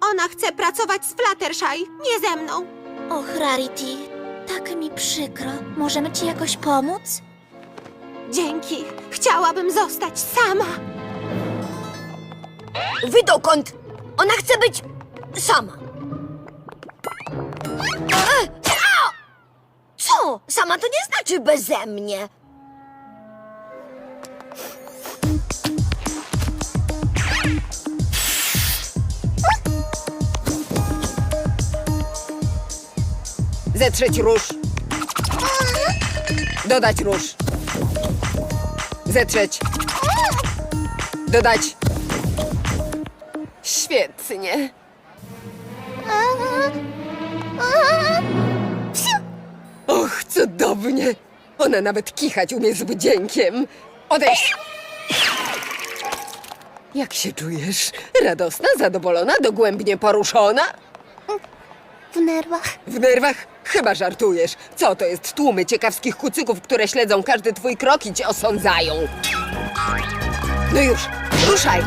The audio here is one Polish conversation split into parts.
Ona chce pracować z Fluttershy, nie ze mną. Och, Rarity, tak mi przykro. Możemy ci jakoś pomóc? Dzięki. Chciałabym zostać sama. Wy dokąd? Ona chce być sama. E, a! Co? Sama to nie znaczy beze mnie. Zetrzeć róż. Dodać róż. Zetrzeć. Dodać. Świetnie. Och, cudownie. Ona nawet kichać umie z wdziękiem. Odejść. Jak się czujesz? Radosna, zadowolona, dogłębnie poruszona? W nerwach. W nerwach? Chyba żartujesz. Co to jest tłumy ciekawskich kucyków, które śledzą każdy twój krok i cię osądzają? No już, ruszaj!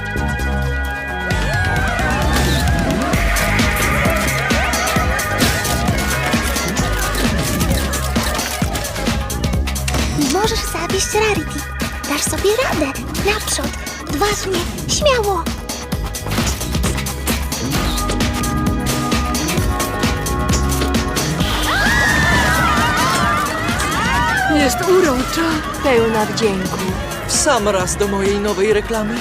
Możesz zawieść Rarity. Dasz sobie radę. Naprzód. Odważnie. Śmiało. Jest urocza, pełna wdzięku. W sam raz do mojej nowej reklamy.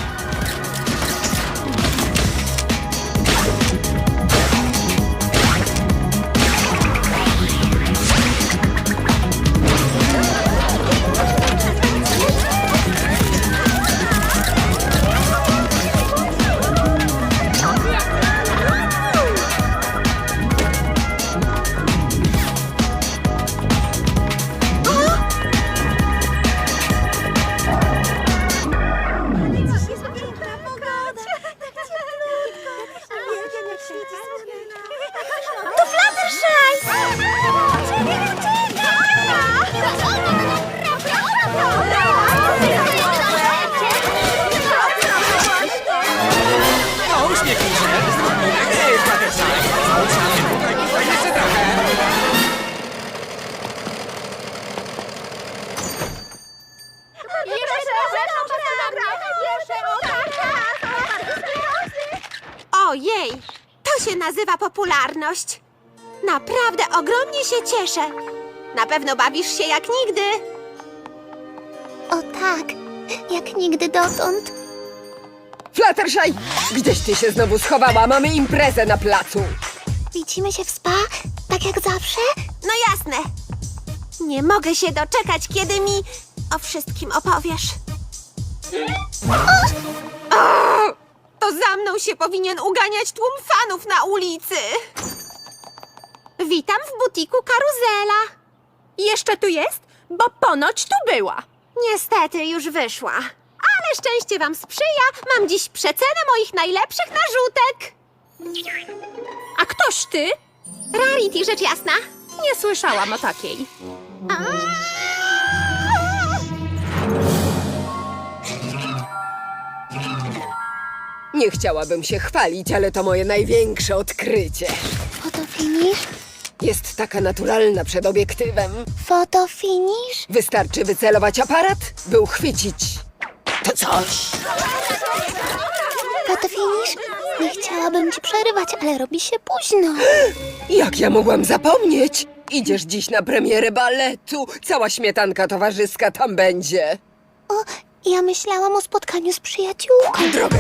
Ojej, to się nazywa popularność. Naprawdę ogromnie się cieszę. Na pewno bawisz się jak nigdy. O tak, jak nigdy dotąd. Fluttershy! Gdzieś ty się znowu schowała? Mamy imprezę na placu. Widzimy się w spa, tak jak zawsze? No jasne. Nie mogę się doczekać, kiedy mi o wszystkim opowiesz. O! To za mną się powinien uganiać tłum fanów na ulicy. Witam w butiku Karuzela. Jeszcze tu jest? Bo ponoć tu była. Niestety już wyszła. Ale szczęście wam sprzyja. Mam dziś przecenę moich najlepszych narzutek. A ktoś ty? Rarity, rzecz jasna. Nie słyszałam o takiej. Nie chciałabym się chwalić, ale to moje największe odkrycie. Fotofinish? Jest taka naturalna przed obiektywem. Fotofinish? Wystarczy wycelować aparat, by uchwycić to coś. Fotofinish? Nie chciałabym ci przerywać, ale robi się późno. Jak ja mogłam zapomnieć? Idziesz dziś na premierę baletu. Cała śmietanka towarzyska tam będzie. O, ja myślałam o spotkaniu z przyjaciółką. Drogę.